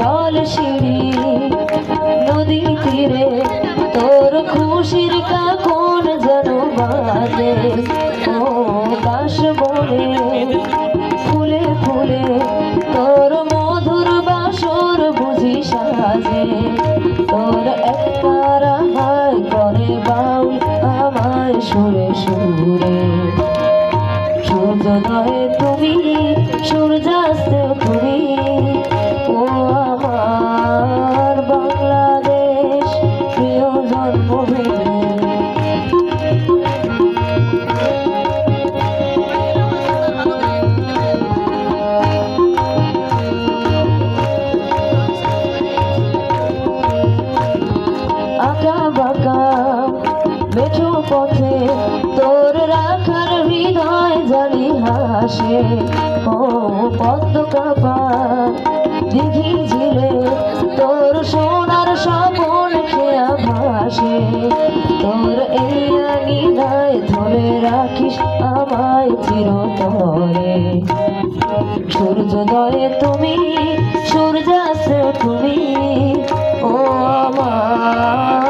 জল সিঁড়ি নদী তীরে, তোর খুশির কাকন যেন বাজে। ও ফুলে ফুলে তোর মধুর বাসর বুঝি সাজে। তোর একতারা হায় করে বাউল, আমায় সুরে সুরে। সূর্যোদয়ে তুমি সূর্যাস্তে মেঠো পথে, তোর রাখার হৃদয় জানি হাসে। ও পদ্ম কাপা, দিঘি ঝিলে, তোর সোনার স্বপন খেয়া ভাসে তোর এই আঙিনায় ধরে রাখিস আমায় চিরতরে। সূর্যোদয়ে তুমি, সূর্যাস্তে তুমি, ও আমার